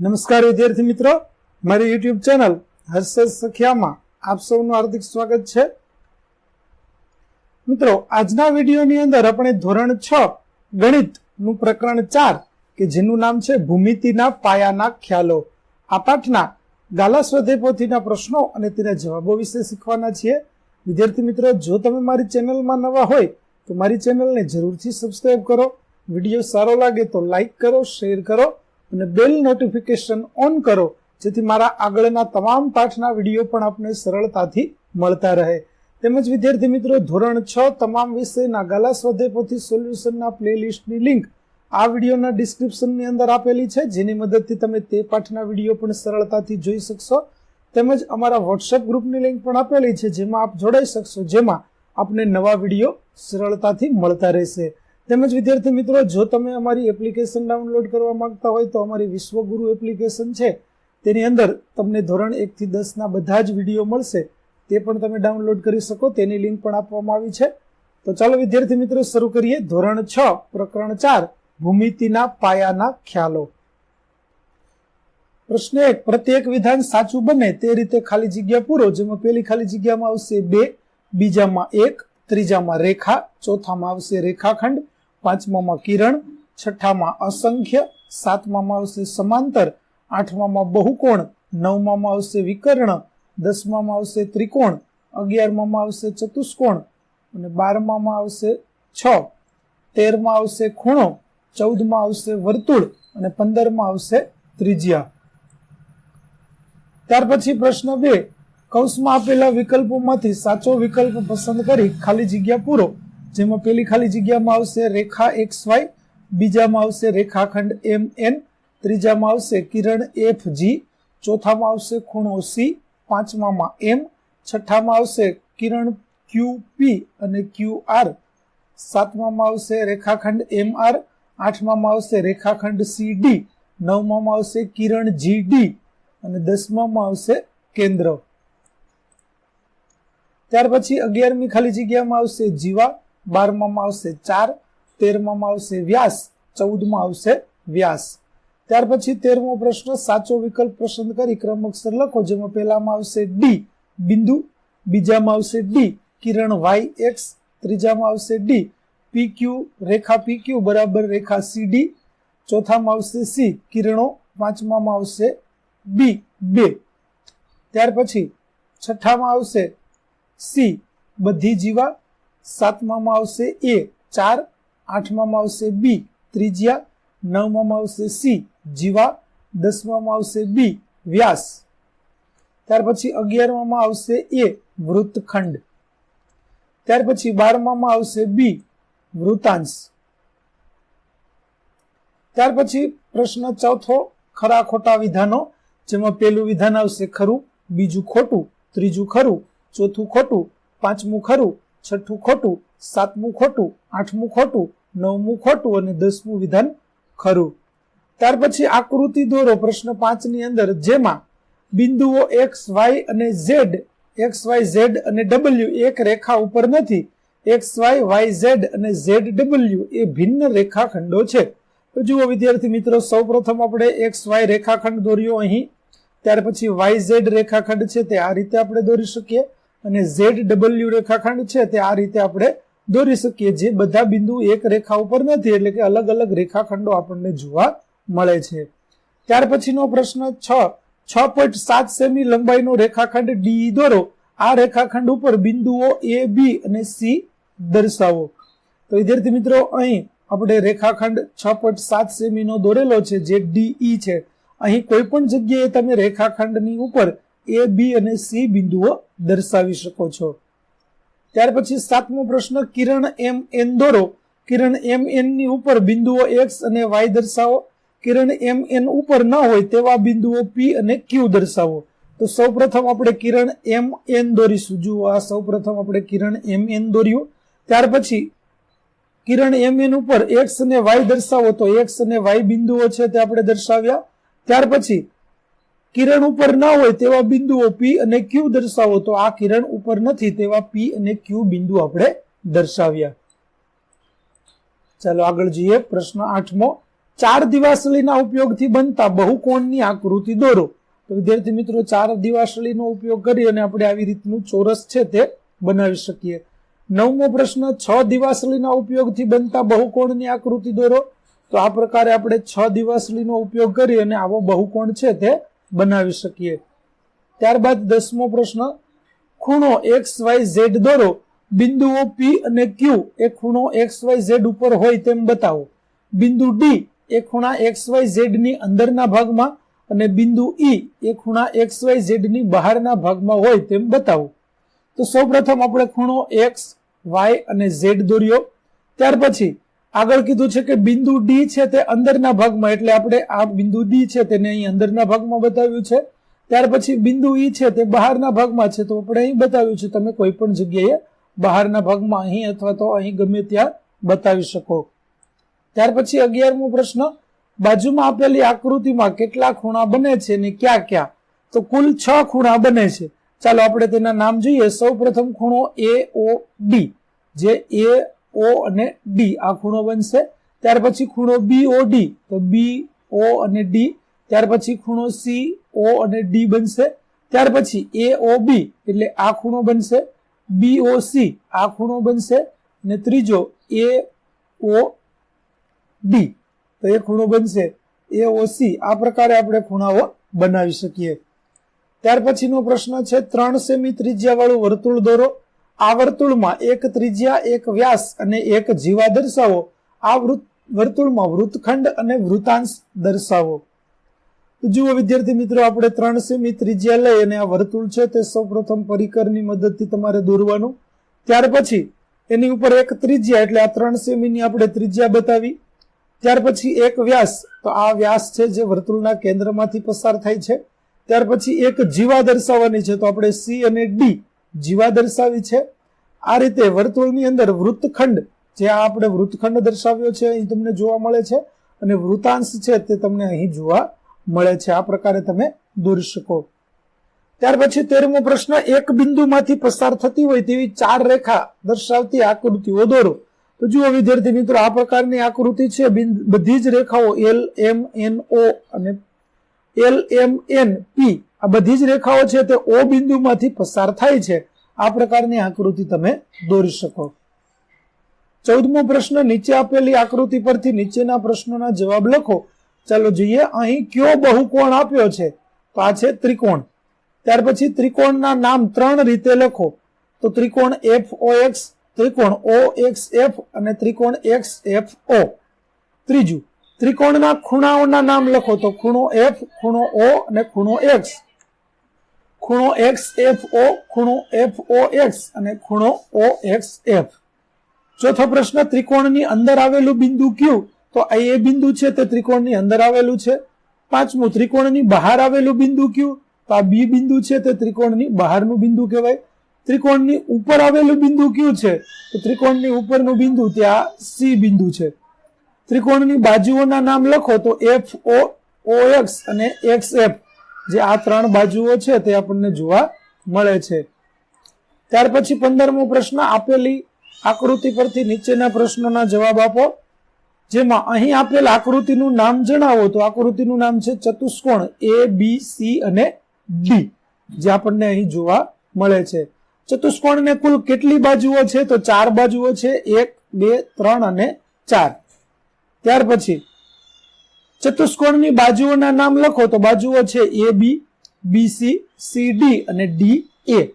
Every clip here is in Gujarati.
નમસ્કાર વિદ્યાર્થી મિત્રો. મારી યુટ્યુબ ચેનલ હર્ષદ સખિયામાં આપ સૌનું હાર્દિક સ્વાગત છે. મિત્રો, આજના વિડીયોની અંદર આપણે ધોરણ છ ગણિતનું પ્રકરણ ચાર, કે જેનું નામ છે ભૂમિતિના પાયાના ખ્યાલો, આ પાઠના ગાલા સ્વાધ્યાય પ્રશ્નો અને તેના જવાબો વિશે શીખવાના છીએ. વિદ્યાર્થી મિત્રો, જો તમે મારી ચેનલમાં નવા હોય, તો મારી ચેનલને જરૂરથી સબસ્ક્રાઈબ કરો. વીડિયો સારો લાગે તો લાઈક કરો શેર કરો. અને બેલ નોટિફિકેશન ઓન કરો, જેથી મારા આગળના તમામ પાઠના વીડિયો પણ આપને સરળતાથી મળતા રહે. તેમજ વિદ્યાર્થી મિત્રો, ધોરણ છ, તમામ વિષયના ગાલા સ્વાધ્યાય પોથી સોલ્યુશનના પ્લેલિસ્ટની લિંક આ વિડીયોના ડિસ્ક્રિપ્શનની અંદર આપેલી છે, જેની મદદથી તમે તે પાઠના વીડિયો પણ સરળતાથી જોઈ શકશો. તેમજ અમારા વોટ્સએપ ગ્રુપની લિંક પણ આપેલી છે, જેમાં આપ જોડાઈ શકશો, જેમાં આપને નવા વીડિયો સરળતાથી મળતા રહેશે. તેમજ વિદ્યાર્થી મિત્રો, જો તમે અમારી એપ્લિકેશન ડાઉનલોડ કરવા માંગતા હોય તો અમારી વિશ્વગુરુ એપ્લિકેશન છે. તેની અંદર તમને ધોરણ એકથી દસના બધા જ વીડિયો મળશે. તે પણ તમે ડાઉનલોડ કરી શકો. તેની લિંક પણ આપવામાં આવી છે. તો ચાલો વિદ્યાર્થી મિત્રો, શરૂ કરીએ. ધોરણ છ, પ્રકરણ ચાર, ભૂમિતિના પાયાના ખ્યાલો. પ્રશ્ન એક, પ્રત્યેક વિધાન સાચું બને તે રીતે ખાલી જગ્યા પૂરો, જેમાં પેલી ખાલી જગ્યામાં આવશે બે, બીજામાં એક, ત્રીજામાં રેખા, ચોથામાં આવશે રેખાખંડ પાંચમામાં કિરણ, છઠ્ઠામાં અસંખ્ય, સાતમામાં આવશે સમાંતર, આઠમામાં બહુકોણ, નવમામાં આવશે વિકર્ણ, દસમામાં આવશે ત્રિકોણ, અગિયારમામાં આવશે ચતુષ્કોણ અને બારમામાં આવશે છ. તેરમાં આવશે ખૂણો, ચૌદમાં આવશે વર્તુળ અને પંદરમાં આવશે ત્રિજ્યા. ત્યાર પછી પ્રશ્ન બે. કૌંસમાં આપેલા વિકલ્પોમાંથી સાચો વિકલ્પ પસંદ કરી ખાલી જગ્યા પૂરો. જેમાં પેલી ખાલી જગ્યામાં આવશે રેખા એક્સ વાય, બીજામાં આવશે રેખાખંડ એમ એન, ત્રીજામાં આવશે કિરણ એફ જી, ચોથામાં આવશે ખૂણો સી, પાંચમામાં એમ, છઠ્ઠામાં આવશે કિરણ ક્યુ પી અને ક્યુ આર, સાતમામાં આવશે રેખાખંડ એમ આર, આઠમામાં આવશે રેખાખંડ સી ડી, નવમામાં આવશે કિરણ જી ડી અને દસમામાં આવશે કેન્દ્ર. ત્યાર પછી અગિયારમી ખાલી જગ્યામાં આવશે જીવા બારમામાં આવશે ચાર તેરમામાં આવશે વ્યાસ, ચૌદમાં આવશે વ્યાસ. ત્યાર પછી તેરમો પ્રશ્ન, સાચો વિકલ્પ પસંદ કરી ક્રમ અક્ષર લખો, જેમાં પહેલામાં આવશે ડી બિંદુ, બીજામાં આવશે ડી કિરણ વાય એક્સ ત્રીજામાં આવશે ડી પી ક્યુ રેખા પી ક્યુ બરાબર રેખા સી ડી ચોથામાં આવશે સી કિરણો, પાંચમામાં આવશે બી બે. ત્યાર પછી છઠ્ઠામાં આવશે સી બધી જીવા સાતમામાં આવશે એ, ચાર. આઠમામાં આવશે બી, ત્રિજ્યા. નવમામાં આવશે સી, જીવા. દસમામાં આવશે બી, વ્યાસ. ત્યાર પછી અગિયારમાં આવશે એ, વૃત્તખંડ. ત્યાર પછી બારમામાં આવશે બી, વૃતાંશ. ત્યાર પછી પ્રશ્ન ચોથો, ખરા ખોટા વિધાનો, જેમાં પેલું વિધાન આવશે ખરું, બીજું ખોટું, ત્રીજું ખરું, ચોથું ખોટું, પાંચમું ખરું છઠ્ઠું ખોટું, સાતમું ખોટું, આઠમું ખોટું, નવમું ખોટું અને દસમું વિધાન ખરું. ત્યાર પછી આકૃતિ દોરો પ્રશ્ન પાંચની અંદર, જેમાં બિંદુઓ એક્સ, વાય અને ઝેડ, એક્સ, વાય, ઝેડ અને ડબલ્યુ એક રેખા ઉપર નથી. એક્સ, વાય વાય, ઝેડ અને ઝેડ ડબલ્યુ એ ભિન્ન રેખાખંડો છે. તો જુઓ વિદ્યાર્થી મિત્રો સૌ પ્રથમ આપણે એક્સ, વાય રેખાખંડ દોર્યો અહીં. ત્યાર પછી વાય, ઝેડ રેખાખંડ છે તે આ રીતે આપણે દોરી શકીએ. અને ઝેડ ડબલ્યુ રેખાખંડ છે, તે આ રીતે આપણે દોરી શકીએ જે બધા બિંદુ એક રેખા ઉપર નથી, એટલે કે અલગ અલગ રેખાખંડો આપણને જોવા મળે છે. ત્યાર પછીનો પ્રશ્ન છ. છ પોઈન્ટ સાત સેમી લંબાઈનો રેખાખંડ ડી દોરો. આ રેખાખંડ ઉપર બિંદુઓ એ બી અને સી દર્શાવો. તો વિદ્યાર્થી મિત્રો, અહીં આપણે રેખાખંડ છ પોઈન્ટ સાત સેમીનો દોરેલો છે, જે ડીઈ છે. અહીં કોઈ પણ જગ્યાએ તમે રેખાખંડની ઉપર એ, બી અને સી બિંદુઓ દર્શાવી શકો છો. ત્યાર પછી સાતમો પ્રશ્ન, કિરણ એમ એન દોરો. કિરણ એમ એનની ઉપર બિંદુઓ એક્સ અને વાય દર્શાવો. કિરણ એમ એન ઉપર ન હોય તેવા બિંદુઓ પી અને ક્યુ દર્શાવો. તો સૌ પ્રથમ આપણે કિરણ એમ એન દોરીશું. જુઓ, આ સૌ પ્રથમ આપણે કિરણ એમ એન દોર્યું. ત્યાર પછી કિરણ એમ એન ઉપર એક્સ અને વાય દર્શાવો. તો એક્સ અને વાય બિંદુઓ છે તે આપણે દર્શાવ્યા. ત્યાર પછી કિરણ ઉપર ના હોય તેવા બિંદુઓ પી અને ક્યુ દર્શાવો તો આ કિરણ ઉપર નથી તેવા પી અને ક્યુ બિંદુ આપણે દર્શાવ્યા. ચાલો આગળ જઈએ. પ્રશ્ન આઠમો. ચાર દિવાસળીના ઉપયોગથી બનતા બહુકોણની આકૃતિ દોરો. તો વિદ્યાર્થી મિત્રો, ચાર દિવાસળીનો ઉપયોગ કરી અને આપણે આવી રીતનું ચોરસ છે તે બનાવી શકીએ. નવમો પ્રશ્ન, છ દિવાસળીના ઉપયોગથી બનતા બહુકોણની આકૃતિ દોરો. તો આ પ્રકારે આપણે છ દિવાસળીનો ઉપયોગ કરી અને આવો બહુકોણ છે તે બનાવી શકીએ. ત્યારબાદ દસમો પ્રશ્ન, ખૂણો એક્સ વાય ઝેડ દોરો. બિંદુઓ પી અને ક્યુ એ ખૂણો એક્સ વાય ઝેડ ઉપર હોય તેમ બતાવો. બિંદુ ડી એ ખૂણા એક્સ વાય ઝેડની અંદરના ભાગમાં અને બિંદુ ઈ એ ખૂણા એક્સ વાય ઝેડની બહારના ભાગમાં હોય તેમ બતાવો. તો સૌપ્રથમ આપણે ખૂણો એક્સ, વાય અને ઝેડ દોર્યો. ત્યાર પછી આગળ કીધું છે કે બિંદુ ડી છે તે અંદરના ભાગમાં, એટલે આપણે આ બિંદુ ડી છે તેને અહીં અંદરના ભાગમાં બતાવ્યું છે. ત્યાર પછી બિંદુ ઈ છે તે બહારના ભાગમાં છે, તો આપણે અહીં બતાવ્યું છે, તમે કોઈ પણ જગ્યાએ બહારના ભાગમાં અહીં અથવા તો અહીં ગમે ત્યાં બતાવી શકો. ત્યાર પછી અગિયારમો પ્રશ્ન, બાજુમાં આપેલી આકૃતિમાં કેટલા ખૂણા બને છે ને ક્યાં ક્યાં? તો કુલ છ ખૂણા બને છે. ચાલો આપણે તેના નામ જોઈએ. સૌ ખૂણો એ ઓ ડી જે એ ઓ અને ડી. આ ખૂણો બનશે. ત્યાર પછી ખૂણો બી, ઓ, ડી. તો બી, ઓ અને ડી. ત્યાર પછી ખૂણો સી, ઓ અને ડી બનશે. ત્યાર પછી એ, ઓ, બી. એટલે આ ખૂણો બનશે. B, O, C. આ ખૂણો બનશે. અને ત્રીજો એ, ઓ, ડી. તો એ ખૂણો બનશે. A, O, C. આ પ્રકારે આપણે ખૂણાઓ બનાવી શકીએ. ત્યાર પછીનો પ્રશ્ન છે ત્રણ સેમી ત્રિજ્યા વાળું વર્તુળ દોરો. આ વર્તુળમાં એક ત્રિજ્યા, એક વ્યાસ અને એક જીવા દર્શાવો. આ વૃત્ત વર્તુળમાં વૃત્તખંડ અને વૃતાંશ દર્શાવો. જુઓ વિદ્યાર્થી મિત્રો, આપણે ત્રણ સેમી ત્રિજ્યા લઈ અને આ વર્તુળ છે તે સૌપ્રથમ પરિકરની મદદથી તમારે દોરવાનું. ત્યાર પછી એની ઉપર એક ત્રિજ્યા, એટલે આ ત્રણ સેમીની આપણે ત્રિજ્યા બતાવી. ત્યાર પછી એક વ્યાસ, તો આ વ્યાસ છે જે વર્તુળના કેન્દ્રમાંથી પસાર થાય છે. ત્યાર પછી એક જીવા દર્શાવવાની છે, તો આપણે સી અને ડી જીવા દર્શાવી છે. આ રીતે વર્તુળની અંદર વૃત્તખંડ જે આ આપણે વૃત્તખંડ દર્શાવ્યો છે, અહીં તમને જોવા મળે છે અને વૃતાંશ છે તે તમને અહીં જોવા મળે છે. આ પ્રકારે તમે દોરી શકો. ત્યાર પછી તેરમો પ્રશ્ન, એક બિંદુમાંથી પસાર થતી હોય તેવી ચાર રેખા દર્શાવતી આકૃતિઓ દોરો. તો જુઓ વિદ્યાર્થી મિત્રો, આ પ્રકારની આકૃતિ છે. બધી જ રેખાઓ એલ એમ એન ઓ અને એલ એમ એન પી આ બધી જ રેખાઓ છે તે ઓ બિંદુમાંથી પસાર થાય છે. આ પ્રકારની આકૃતિ તમે દોરી શકો. ચૌદમો પ્રશ્ન, નીચે આપેલી આકૃતિ પરથી નીચેના પ્રશ્નોના જવાબ લખો. ચાલો જોઈએ, અહીં કયો બહુકોણ આપ્યો છે? તો આ છે ત્રિકોણ. ત્યાર પછી ત્રિકોણના નામ ત્રણ રીતે લખો. તો ત્રિકોણ એફ ઓ એક્સ, ત્રિકોણ ઓ એક્સ એફ અને ત્રિકોણ એક્સ એફ ઓ. ત્રીજું, ત્રિકોણના ખૂણાઓના નામ લખો. તો ખૂણો એફ, ખૂણો ઓ અને ખૂણો એક્સ. ખૂણો એક્સ એફ ઓ ખૂણો એફ ઓ એક્સ અને ખૂણો ઓ એક્સ એફ ચોથો પ્રશ્ન, ત્રિકોણની અંદર આવેલું બિંદુ ક્યુ તો આ એ બિંદુ છે, તે ત્રિકોણની અંદર આવેલું છે. પાંચમું, ત્રિકોણની બહાર આવેલું બિંદુ કયું તો આ બી બિંદુ છે, તે ત્રિકોણની બહારનું બિંદુ કહેવાય. ત્રિકોણની ઉપર આવેલું બિંદુ કયું છે, તો ત્રિકોણની ઉપરનું બિંદુ ત્યાં સી બિંદુ છે. ત્રિકોણની બાજુઓના નામ લખો, તો એફ ઓ ઓ એક્સ અને એક્સ એફ જે આ ત્રણ બાજુઓ છે તે આપણને જોવા મળે છે. ત્યાર પછી પંદરમો પ્રશ્ન આપેલી આકૃતિ પરથી નીચેના પ્રશ્નોના જવાબ આપો. જેમાં અહીં આપેલ આકૃતિનું નામ જણાવો તો આકૃતિનું નામ છે ચતુષ્કોણ એ બી સી અને ડી જે આપણને અહીં જોવા મળે છે. ચતુષ્કોણને કુલ કેટલી બાજુઓ છે? તો ચાર બાજુઓ છે. એક, બે, ત્રણ અને ચાર. ત્યાર પછી ચતુષ્કોણની બાજુઓના નામ લખો તો બાજુઓ છે એ બી બીસી સીડી અને ડી એ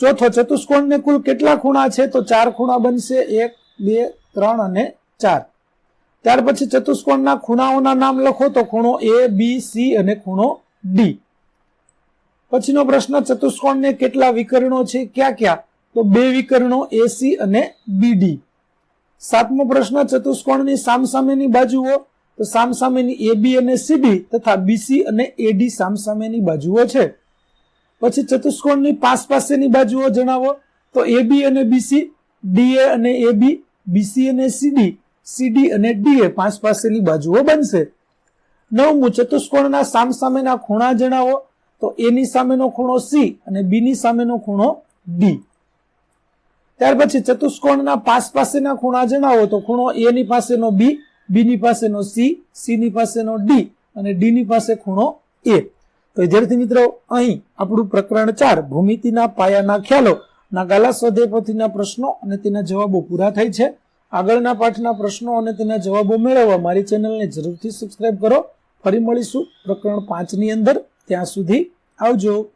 ચોથો ચતુષ્કોણને કુલ કેટલા ખૂણા છે તો ચાર ખૂણા બનશે એક, બે, ત્રણ અને ચાર. ત્યાર પછી ચતુષ્કોણના ખૂણાઓના નામ લખો તો ખૂણો એ બી સી અને ખૂણો ડી પછીનો પ્રશ્ન, ચતુષ્કોણને કેટલા વિકર્ણો છે? ક્યાં ક્યાં? તો બે વિકર્ણો એસી અને બીડી સાતમો પ્રશ્ન, ચતુષ્કોણની સામસામેની બાજુઓ તો સામસામેની એબી અને સીબી તથા બીસી અને એડી સામસામેની બાજુઓ છે. પછી ચતુષ્કોણની પાસ પાસેની બાજુઓ જણાવો. તો એબી અને બીસી ડીએ અને એબી બીસી અને સીડી સીડી અને ડીએ પાંચ પાસેની બાજુઓ બનશે. નવમું, ચતુષ્કોણના સામસામેના ખૂણા જણાવો. તો એની સામેનો ખૂણો સી અને બીની સામેનો ખૂણો ડી ત્યાર પછી ચતુષ્કોણના પાસ પાસેના ખૂણા જણાવો. તો ખૂણો એની પાસેનો બી બી ની પાસેનો સી સી ની પાસેનો ડી અને ડી ની પાસે ખૂણો એ. તો વિદ્યાર્થી મિત્રો, અહીં આપણું પ્રકરણ ચાર, ભૂમિતિના પાયાના ખ્યાલો. ના ગાલા સ્વાધ્યાય પ્રશ્નો અને તેના જવાબો પૂરા થાય છે. આગળના પાઠના પ્રશ્નો અને તેના જવાબો મેળવવા મારી ચેનલને જરૂરથી સબસ્ક્રાઇબ કરો. ફરી મળીશું પ્રકરણ પાંચની અંદર. ત્યાં સુધી આવજો.